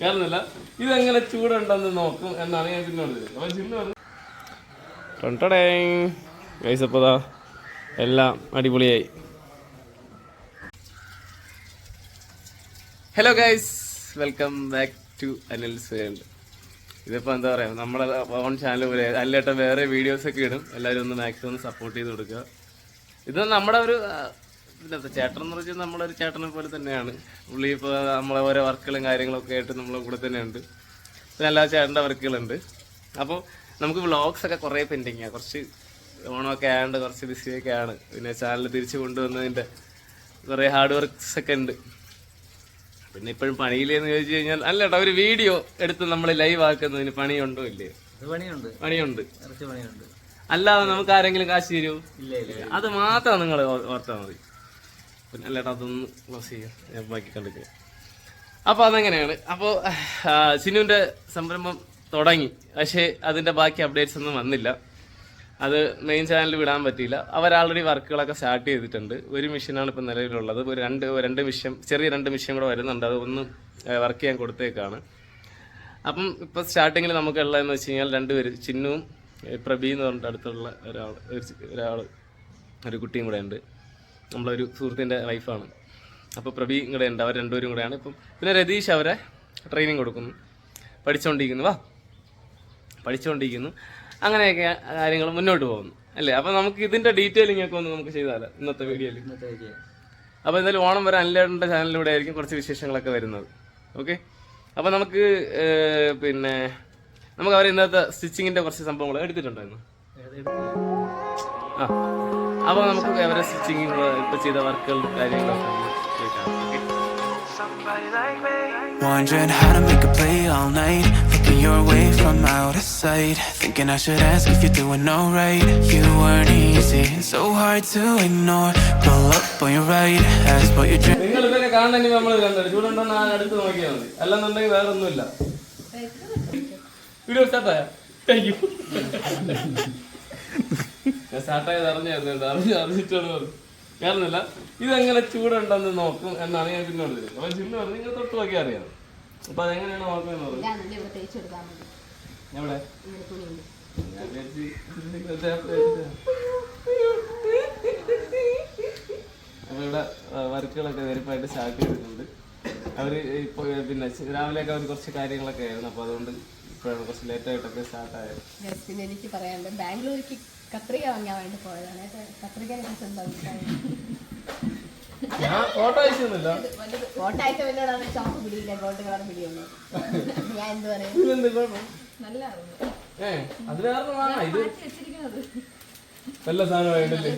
കാരണമല്ല ഇതെങ്ങനെ ചൂടുണ്ടെന്ന് നോക്കും എന്നാണ് ഞാൻ പിന്നെ പറഞ്ഞത്. അപ്പൊ ചിന്നു പറഞ്ഞു. ഗൈസപ്പതാ എല്ലാം അടിപൊളിയായി. Hello guys welcome back to Anil's world ഇതിപ്പോൾ എന്താ പറയുക നമ്മളെ ഓൺ ചാനൽ പോലെ അല്ലേട്ട വേറെ വീഡിയോസ് ഒക്കെ ഇടും. എല്ലാവരും ഒന്ന് മാക്സിമം സപ്പോർട്ട് ചെയ്ത് കൊടുക്കുക. ഇത് നമ്മുടെ ഒരു ചേട്ടൻ എന്ന് പറഞ്ഞാൽ നമ്മളൊരു ചേട്ടനെ പോലെ തന്നെയാണ്. പുള്ളി ഇപ്പോൾ നമ്മളെ ഓരോ വർക്കുകളും കാര്യങ്ങളൊക്കെ ആയിട്ട് നമ്മളെ കൂടെ തന്നെയുണ്ട്. പിന്നെ എല്ലാ ചേട്ടന്റെ വർക്കുകളുണ്ട്. അപ്പോൾ നമുക്ക് വ്ളോഗ്സ് ഒക്കെ കുറേ പെൻഡിങ്ങാണ് കുറച്ച് ഓണമൊക്കെ ആയതുകൊണ്ട് കുറച്ച് ബിസിയൊക്കെ ആണ്. പിന്നെ ചാനൽ തിരിച്ചു കൊണ്ടുവന്നതിന്റെ കുറേ ഹാർഡ് വർക്ക്സ് ഒക്കെ ഉണ്ട്. പിന്നെ ഇപ്പോഴും പണിയില്ലെന്ന് ചോദിച്ചു കഴിഞ്ഞാൽ അല്ല കേട്ടോ ഒരു വീഡിയോ എടുത്ത് നമ്മൾ ലൈവ് ആക്കുന്നതിന് പണിയുണ്ടോ ഇല്ലേ? പണിയുണ്ട്. പണിയുണ്ട്. പണിയുണ്ട്. അല്ലാതെ നമുക്ക് ആരെങ്കിലും കാശ് ഇല്ല അത് മാത്രം നിങ്ങൾ ഓർത്താൽ മതി. പിന്നെ അല്ലേട്ടാ അതൊന്ന് ക്ലോസ് ചെയ്യാം. ഞാൻ ബാക്കി കണ്ടിട്ട് അപ്പോൾ അതെങ്ങനെയാണ്? അപ്പോൾ സിനുവിന്റെ സംരംഭം തുടങ്ങി. പക്ഷേ അതിന്റെ ബാക്കി അപ്ഡേറ്റ്സ് ഒന്നും വന്നില്ല. അത് മെയിൻ ചാനലിൽ വിടാൻ പറ്റിയില്ല. അവർ ആൾറെഡി വർക്കുകളൊക്കെ സ്റ്റാർട്ട് ചെയ്തിട്ടുണ്ട്. ഒരു മിഷനാണ് ഇപ്പോൾ നിലവിലുള്ളത്. ഒരു രണ്ട് രണ്ട് മിഷൻ ചെറിയ രണ്ട് മിഷൻ കൂടെ വരുന്നുണ്ട്. അത് ഒന്ന് വർക്ക് ചെയ്യാൻ കൊടുത്തേക്കാണ്. അപ്പം ഇപ്പോൾ സ്റ്റാർട്ടിങ്ങിൽ നമുക്ക് ഉള്ളതെന്ന് വെച്ച് കഴിഞ്ഞാൽ രണ്ടുപേര് ചിന്നുവും പ്രബി എന്ന് പറഞ്ഞിട്ട് അടുത്തുള്ള ഒരാൾ ഒരാൾ ഒരു കുട്ടിയും കൂടെ ഉണ്ട്. നമ്മളൊരു സുഹൃത്തിന്റെ വൈഫാണ് അപ്പോൾ പ്രബി ഇങ്ങടെ ഉണ്ട്. അവർ രണ്ടുപേരും കൂടെയാണ്. ഇപ്പം പിന്നെ രതീഷ് അവരെ ട്രെയിനിങ് കൊടുക്കുന്നു. പഠിച്ചുകൊണ്ടിരിക്കുന്നു വാ. പഠിച്ചുകൊണ്ടിരിക്കുന്നു അങ്ങനെയൊക്കെ കാര്യങ്ങൾ മുന്നോട്ട് പോകുന്നു. അല്ലേ? അപ്പോൾ നമുക്ക് ഇതിന്റെ ഡീറ്റെയിലിംഗ് ഒക്കെ ഒന്ന് നമുക്ക് ചെയ്താലോ? ഇന്നത്തെ വീഡിയോയിൽ ഇന്നത്തെ വീഡിയോ അപ്പോൾ എന്തായാലും ഓണം വരെ അനിലേട്ടന്റെ ചാനലിലൂടെ ആയിരിക്കും കുറച്ച് വിശേഷങ്ങളൊക്കെ വരുന്നത്. ഓക്കെ അപ്പോൾ നമുക്ക് പിന്നെ നമുക്ക് അവർ ഇന്നത്തെ സ്റ്റിച്ചിങ്ങിന്റെ കുറച്ച് സംഭവങ്ങൾ എടുത്തിട്ടുണ്ടായിരുന്നു ആ അപ്പോൾ നമുക്ക് അവരെ സ്റ്റിച്ചിങ് ഇപ്പൊ ചെയ്ത വർക്കുകളും കാര്യങ്ങളൊക്കെ Wondering how to make a play all night. Looking your way from out of sight. Thinking I should ask if you're doing alright. You weren't easy, so hard to ignore. Pull up on your right, ask what you're dreaming. നിങ്ങൾ ഇതൊക്കെ കാണണമെങ്കിൽ നമ്മൾ കണ്ടത് ചൂടുണ്ടോ ഞാൻ അടുത്ത് നോക്കിയാൽ മതി അല്ലെന്നുണ്ടെങ്കിൽ വേറെ ഒന്നുമില്ല വീഡിയോ സ്റ്റാർട്ടായ അയ്യോ ഞാൻ സ്റ്റാർട്ടായത് അറിഞ്ഞായിരുന്നു കേട്ടോ. അറിഞ്ഞ് അറിഞ്ഞിട്ടാണ് പറഞ്ഞു കാരണമല്ല ഇതെങ്ങനെ ചൂടുണ്ടെന്ന് നോക്കും എന്നാണ് ഞാൻ പിന്നെ പറഞ്ഞത്. അപ്പൊ ചിന്ന പറഞ്ഞു നിങ്ങൾ തൊട്ട് നോക്കി അറിയാം. അപ്പൊ അതെങ്ങനെയാണ് നോക്കുന്നത് എവിടെ. അപ്പൊ ഇവിടെ വർക്കുകളൊക്കെ വെരിപ്പായിട്ട് സ്റ്റാർട്ട് ചെയ്തിട്ടുണ്ട് അവർ ഇപ്പൊ പിന്നെ രാവിലെയൊക്കെ അവർ കുറച്ച് കാര്യങ്ങളൊക്കെ ആയിരുന്നു. അപ്പൊ അതുകൊണ്ട് ഇപ്പോഴാണ് കുറച്ച് ലേറ്റ് ആയിട്ടൊക്കെ സ്റ്റാർട്ട് ആയത്. Yes, പിന്നെ എനിക്ക് പറയാനുണ്ട് ബാംഗ്ലൂർക്ക് കത്രിക വാങ്ങാൻ വേണ്ടി പോയതാണ്. കത്രികനെ കുറിച്ച് എന്താ അഭിപ്രായം? ഞാൻ ഫോട്ടോ അയച്ചൊന്നുമില്ല. ഫോട്ടോ അയച്ച പിന്നോടാണ് ചോപ്പ് പിടിയില്ല ഗോൾഡ് കളർ പിടിയുള്ളൂ. ഞാൻ എന്ത് പറയും? ഇതിലെന്ത് കുഴപ്പം നല്ലതായിരുന്നു ഏ അത് വേറെ വാങ്ങാം ഇത് നല്ല സാധനമായിട്ടല്ലേ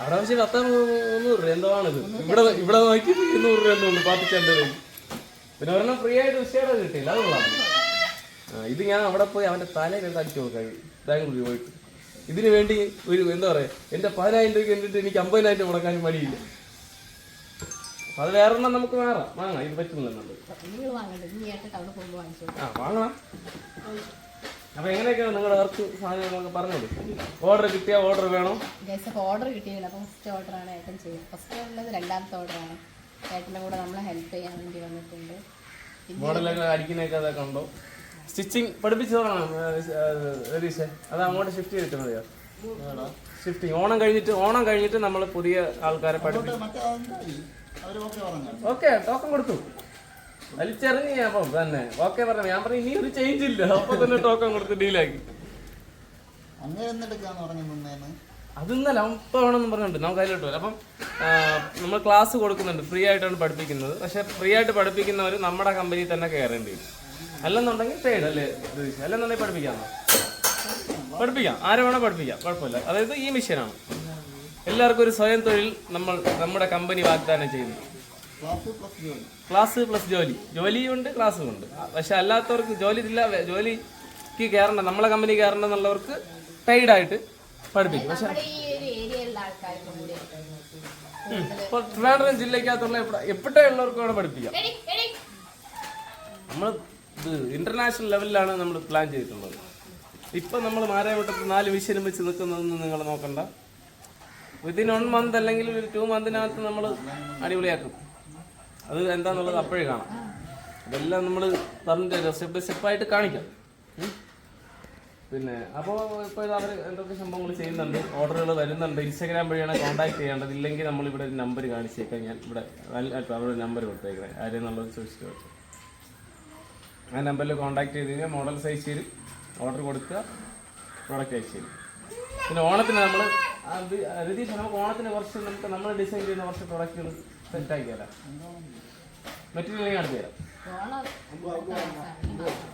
അവിടെ പക്ഷേ പത്താം മുന്നൂറ് രൂപ എന്തോ ആണിത്. ഇവിടെ ഇവിടെ നോക്കി ഇരുന്നൂറ് രൂപ എന്തോ ഉണ്ട്. പാത്തിച്ചെന്റെ പിന്നെ ഒരെണ്ണം ഫ്രീ ആയിട്ട് വിഷയുടെ കിട്ടിയില്ല. അത് കൊള്ളാം. ആ, ഇത് ഞാൻ അവിടെ പോയി അവന്റെ തലയിൽ എടുത്ത് അടിച്ചു നോക്കാം ബാംഗ്ലൂർ പോയിട്ട്. ഇതിന് വേണ്ടി ഒരു എന്താ പറയാ എന്റെ പതിനായിരം രൂപയ്ക്ക് എന്നിട്ട് എനിക്ക് അമ്പതിനായിരം രൂപ മുടക്കാനും മടിയില്ല അത് വേറെ നമുക്ക് മാറാം വാങ്ങാം ഇത് പറ്റുന്നുണ്ട് ആ വാങ്ങണം. അപ്പൊ എങ്ങനെയൊക്കെയാണ് നിങ്ങളുടെ വർക്ക് സാധനങ്ങളൊക്കെ പറഞ്ഞോളൂ ഓർഡർ കിട്ടിയ ഓർഡർ വേണം. ഓർഡർ കിട്ടിയില്ല. അപ്പോൾ ഫസ്റ്റ് ആണ് ഏട്ടൻ ചെയ്യുന്നത് ഫസ്റ്റ് ഉള്ളത് രണ്ടാമത്തെ ഓർഡർ ആണ്. ഏട്ടന്റെ കൂടെ നമ്മളെ ഹെൽപ്പ് ചെയ്യാൻ വേണ്ടി വന്നിട്ടുണ്ട്. മോഡലൊക്കെ കണ്ടോ അതൊക്കെ ഉണ്ടോ? സ്റ്റിച്ചിങ് പഠിപ്പിച്ചു തുടങ്ങണം രതീഷ് അത് അങ്ങോട്ട് ഷിഫ്റ്റ് ചെയ്തിട്ട് മതിയോ? ഷിഫ്റ്റിങ് ഓണം കഴിഞ്ഞിട്ട് ഓണം കഴിഞ്ഞിട്ട് നമ്മൾ പുതിയ ആൾക്കാരെ പഠിപ്പിക്കും. ഓക്കെ ടോക്കൺ കൊടുത്തു. വലിച്ചെറിഞ്ഞ് ഞാൻ അപ്പം തന്നെ. ഓക്കെ പറഞ്ഞു. ഞാൻ പറഞ്ഞു ഇനി ഒരു ചേഞ്ച് ഇല്ല. അപ്പൊ തന്നെ ടോക്കൺ കൊടുത്ത് ഡീലാക്കി അങ്ങനെ എന്തെടുക്കാന്ന് പറഞ്ഞു മുന്നേന്ന് അത് ഇന്നലെ അപ്പോൾ വേണമെന്ന് പറഞ്ഞിട്ടുണ്ട്. നമുക്ക് അതിലോട്ട് വരാം. അപ്പം നമ്മൾ ക്ലാസ് കൊടുക്കുന്നുണ്ട്. ഫ്രീ ആയിട്ടാണ് പഠിപ്പിക്കുന്നത്. പക്ഷെ ഫ്രീ ആയിട്ട് പഠിപ്പിക്കുന്നവർ നമ്മുടെ കമ്പനിയിൽ തന്നെ കയറേണ്ടി വരും. അല്ലെന്നുണ്ടെങ്കിൽ പെയ്ഡ് അല്ലേ? അല്ലെന്നുണ്ടെങ്കിൽ പഠിപ്പിക്കാമോ പഠിപ്പിക്കാം. ആരെ വേണോ പഠിപ്പിക്കാം. കുഴപ്പമില്ല. അതായത് ഈ മിഷനാണ് എല്ലാവർക്കും ഒരു സ്വയം തൊഴിൽ നമ്മൾ നമ്മുടെ കമ്പനി വാഗ്ദാനം ചെയ്യുന്നു. ക്ലാസ് പ്ലസ് ജോലി. ജോലിയും ഉണ്ട് ക്ലാസ്സും ഉണ്ട് പക്ഷെ അല്ലാത്തവർക്ക് ജോലി ഇല്ല ജോലിക്ക് കയറണ്ട നമ്മളെ കമ്പനി കയറണ്ട എന്നുള്ളവർക്ക് പെയ്ഡായിട്ട് പഠിപ്പിക്കും. പക്ഷെ ട്രിവാൻഡ്രം ജില്ലക്കകത്തുള്ള എവിടെ ഉള്ളവർക്ക് വേണം പഠിപ്പിക്കാം. നമ്മൾ ഇന്റർനാഷണൽ ലെവലിലാണ് നമ്മൾ പ്ലാൻ ചെയ്തിട്ടുള്ളത്. ഇപ്പം നമ്മൾ മാരായവട്ടത്ത് നാല് വിഷയം വെച്ച് നിൽക്കുന്നതൊന്നും നിങ്ങൾ നോക്കണ്ട. വിത്തിൻ വൺ മന്ത് അല്ലെങ്കിൽ ഒരു ടു മന്തിനകത്ത് നമ്മൾ അടിപൊളിയാക്കും. അത് എന്താന്നുള്ളത് അപ്പോഴേ കാണാം. അതെല്ലാം നമ്മൾ പറഞ്ഞിട്ട് സ്റ്റെപ്പ് ബൈ സ്റ്റെപ്പായിട്ട് കാണിക്കാം. പിന്നെ അപ്പോൾ ഇപ്പോൾ അവർ എന്തൊക്കെ സംഭവങ്ങൾ ചെയ്യുന്നുണ്ട്? ഓർഡറുകൾ വരുന്നുണ്ട്. ഇൻസ്റ്റാഗ്രാം വഴിയാണ് കോൺടാക്ട് ചെയ്യേണ്ടത്. ഇല്ലെങ്കിൽ നമ്മൾ ഇവിടെ ഒരു നമ്പർ കാണിച്ചേക്കാം ഞാൻ ഇവിടെ അവരുടെ നമ്പർ കൊടുത്തേക്കണേ. ആരെന്നുള്ളത് ചോദിച്ചിട്ട് വെച്ചു ആ നമ്പറിൽ കോൺടാക്ട് ചെയ്ത് കഴിഞ്ഞാൽ മോഡൽ സൈസ് തരും ഓർഡർ കൊടുക്കുക പ്രോഡക്റ്റ് അയച്ചു തരും. പിന്നെ ഓണത്തിന് നമ്മൾ രതീഷ് നമുക്ക് ഓണത്തിന് കുറച്ച് നമുക്ക് നമ്മൾ ഡിസൈൻ ചെയ്യുന്ന കുറച്ച് പ്രോഡക്റ്റുകൾ സെറ്റ് ആക്കി തരാം. മെറ്റീരിയൽ കാണിച്ചു തരാം.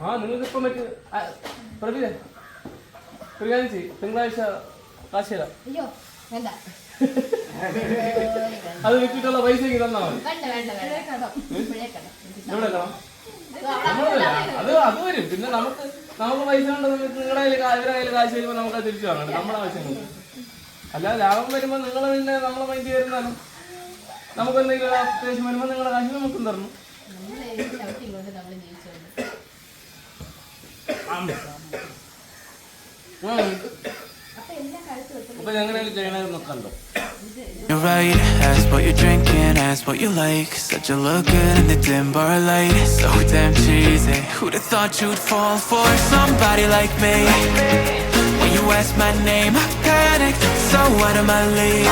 ആ നിങ്ങൾക്ക് ഇപ്പം മറ്റ് പ്രതി ചെയ്യും തിങ്കളാഴ്ച കാശ് തരാം. അത് വിറ്റിട്ടുള്ള പൈസ തന്നാൽ മതി. ഇവിടെ അത് അത് വരും. പിന്നെ നമുക്ക് നമുക്ക് പൈസ കൊണ്ട് നമുക്ക് നിങ്ങളുടെ കയ്യിൽ ഇവരുടെ കയ്യിൽ കാശ് വരുമ്പോൾ നമുക്ക് അത് തിരിച്ചു വാങ്ങണം. നമ്മുടെ ആവശ്യങ്ങൾ അല്ല ലാഭം വരുമ്പോൾ നിങ്ങൾ പിന്നെ നമ്മളെ മൈൻഡ് വരുന്നാലും നമുക്ക് എന്തെങ്കിലും അത്യാവശ്യം വരുമ്പോൾ നിങ്ങളുടെ കാശ് നമുക്കും തരണം. നമ്മളെ കഴുത്ത് വെക്കും അപ്പൊ എങ്ങനെയാലും ചെയ്യണമെന്ന് കണ്ടോ You're right, ask what you're drinking, ask what you like. Such a look good in the dim bar light. So damn cheesy. Who'd have thought you'd fall for somebody like me? When you ask my name, I panicked. So out of my league.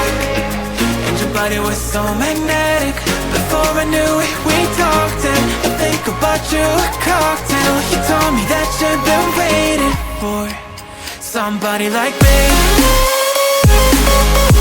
And your body was so magnetic. Before I knew it, we talked and I think about you a cocktail. You told me that you've been waiting for somebody like me. Thank you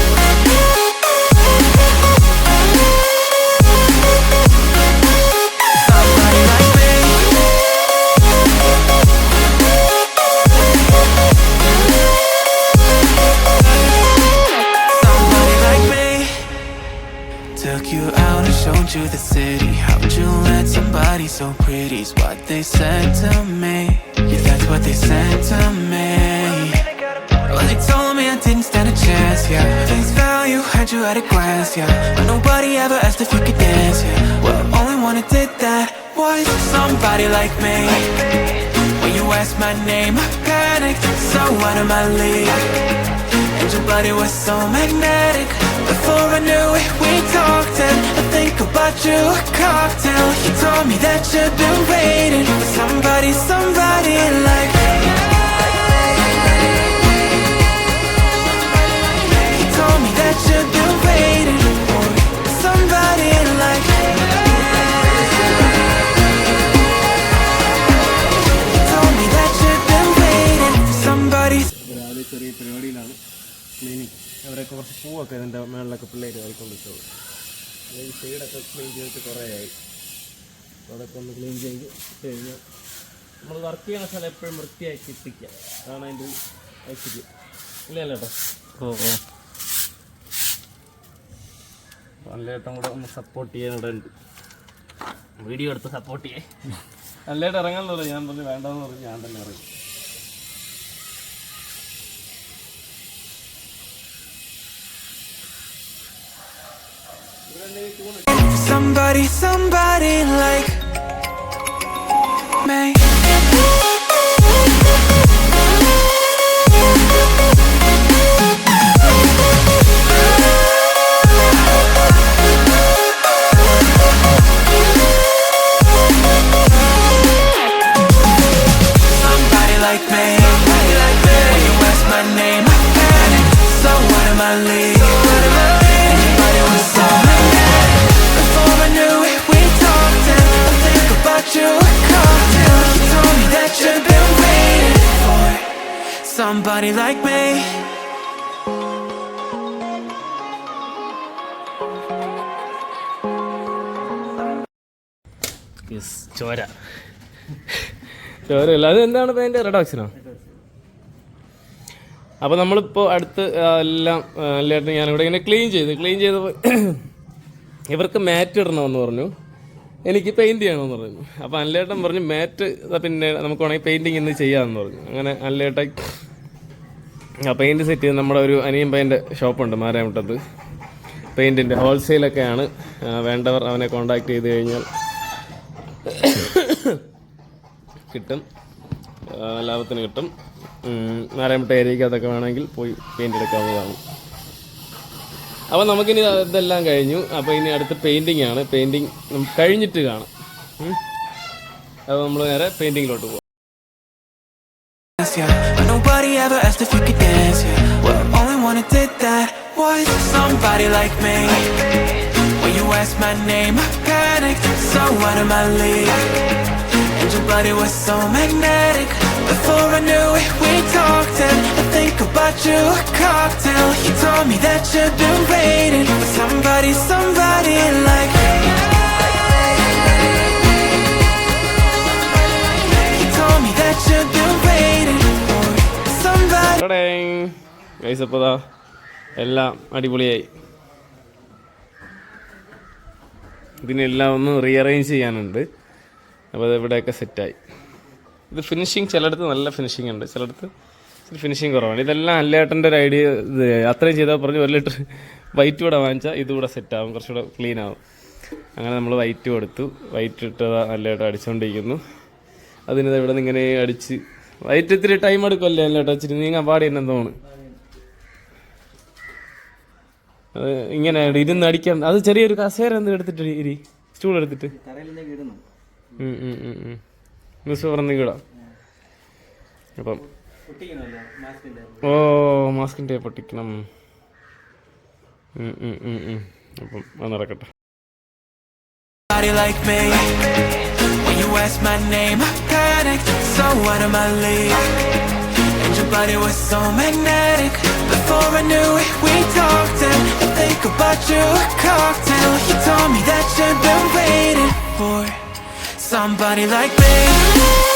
you at a glance, yeah. But nobody ever asked if you could dance, yeah. Well, only one who did that was somebody like me. When you asked my name, I panicked, so out of my league. And your body was so magnetic. Before I knew it, we talked, and I think about you a cocktail. You told me that you've been waiting for somebody, somebody like ചെറിയ പരിപാടിയിലാണ് cleaning അവരെ കുറച്ച് പൂവൊക്കെ ഇതിന്റെ മേളിലൊക്കെ പിള്ളേർ ആയിക്കൊണ്ടിട്ടത് ഈ സൈഡൊക്കെ clean ചെയ്തിട്ട് കുറേ ആയി അപ്പോൾ അതൊക്കെ ഒന്ന് ക്ലീൻ ചെയ്ത് കഴിഞ്ഞാൽ നമ്മൾ വർക്ക് ചെയ്യുന്ന സ്ഥലം എപ്പോഴും വൃത്തിയാക്കി എത്തിക്കുക അതാണ് അതിന്റെ ഐശ്വര്യം. ഇല്ലല്ലോ കേട്ടോ ഓ ഓ. നല്ലേട്ടം കൂടെ ഒന്ന് സപ്പോർട്ട് ചെയ്യാനുണ്ട് വീഡിയോ എടുത്ത് സപ്പോർട്ട് ചെയ്യേ. നല്ലതായിട്ട് ഇറങ്ങാൻ പറഞ്ഞു ഞാൻ പറഞ്ഞു വേണ്ടെന്ന് പറഞ്ഞു ഞാൻ തന്നെ ഇറങ്ങി. Somebody, somebody like me. Somebody like me. ചോര. ചോരല്ല അത് എന്താണ് അതിന്റെ റെഡോക്സിനോ അപ്പോൾ നമ്മളിപ്പോൾ അടുത്ത് എല്ലാം എല്ലായിട്ടും ഞാനിവിടെ ഇങ്ങനെ ക്ലീൻ ചെയ്ത് ക്ലീൻ ചെയ്തപ്പോൾ ഇവർക്ക് മാറ്റ് ഇടണമെന്ന് പറഞ്ഞു. എനിക്ക് പെയിന്റ് ചെയ്യണമെന്ന് പറഞ്ഞു. അപ്പോൾ അല്ലേട്ടൻ പറഞ്ഞു മാറ്റ് പിന്നെ നമുക്ക് വേണമെങ്കിൽ പെയിന്റിങ് ഇന്ന് ചെയ്യാമെന്ന് പറഞ്ഞു. അങ്ങനെ അല്ലേട്ടൻ പെയിന്റ് സെറ്റ് ചെയ്ത് നമ്മുടെ ഒരു അനിയൻ പയ്യന്റെ ഷോപ്പുണ്ട് മാരാമുട്ടത്ത്. പെയിന്റിന്റെ ഹോൾസെയിലൊക്കെയാണ് വേണ്ടവർ അവനെ കോണ്ടാക്ട് ചെയ്ത് കഴിഞ്ഞാൽ കിട്ടും. ലാഭത്തിന് കിട്ടും. നാരായണമുട്ട ഏരിയയ്ക്ക് അതൊക്കെ വേണമെങ്കിൽ പോയി പെയിന്റ് എടുക്കാവുന്നതാണ്. അപ്പോൾ നമുക്കിനി ഇതെല്ലാം കഴിഞ്ഞു. അപ്പോൾ ഇനി അടുത്ത് പെയിന്റിംഗ് ആണ്. പെയിന്റിങ് കഴിഞ്ഞിട്ട് കാണാം. അപ്പോൾ നമ്മൾ നേരെ പെയിന്റിങ്ങിലോട്ട് പോകാം nobody ever asked if you could dance, yeah. Well, only one who did that was somebody like me. When you asked my name, I panicked, so out of my league. And your body was so magnetic. Before I knew it, we talked, and I think about you a cocktail. You told me that you've been waiting for somebody, somebody like me. Guys എല്ലാം അടിപൊളിയായി. ഇതിനെല്ലാം ഒന്ന് rearrange ചെയ്യാനുണ്ട്. അപ്പോൾ അത് ഇവിടെയൊക്കെ സെറ്റായി ഇത് ഫിനിഷിങ് ചിലയിടത്ത് നല്ല ഫിനിഷിംഗ് ഉണ്ട്. ചിലയിടത്ത് ഫിനിഷിങ് കുറവാണ്. ഇതെല്ലാം അല്ലേട്ടന്റെ ഒരു ഐഡിയ ഇത് അത്രയും ചെയ്താൽ പറഞ്ഞു ഒരു ലിറ്റർ വൈറ്റ് കൂടെ വാങ്ങിച്ചാൽ ഇതുകൂടെ സെറ്റാകും കുറച്ചുകൂടെ ക്ലീൻ ആവും. അങ്ങനെ നമ്മൾ വൈറ്റ് കൊടുത്തു. വൈറ്റ് ഇട്ടത് അല്ലേട്ടം അടിച്ചുകൊണ്ടിരിക്കുന്നു അതിനിത് ഇവിടെ നിന്ന് ഇങ്ങനെ അടിച്ച്. വൈറ്റ് ഇത്തിരി ടൈം എടുക്കുമല്ലേ അല്ലേട്ടോ? ഇച്ചിരി നീങ്ങാൻ പാടി തോന്നുന്നു. ഇങ്ങനെ ഇരുന്ന് അടിക്കാൻ. അത് ചെറിയൊരു കസേര എന്ത് എടുത്തിട്ട് ഇരി സ്റ്റൂൾ എടുത്തിട്ട്. മിസ് പറഞ്ഞു കിടാം അപ്പം. ഓ മാസ്കിന്റെ പൊട്ടിക്കണം. അപ്പം അത് നടക്കട്ടെ. Like me. When you ask my name, I panicked, so out of my league. Your body was so magnetic. Before I knew it, we talked, and I think about you a cocktail. You told me that you've been waiting for somebody like me.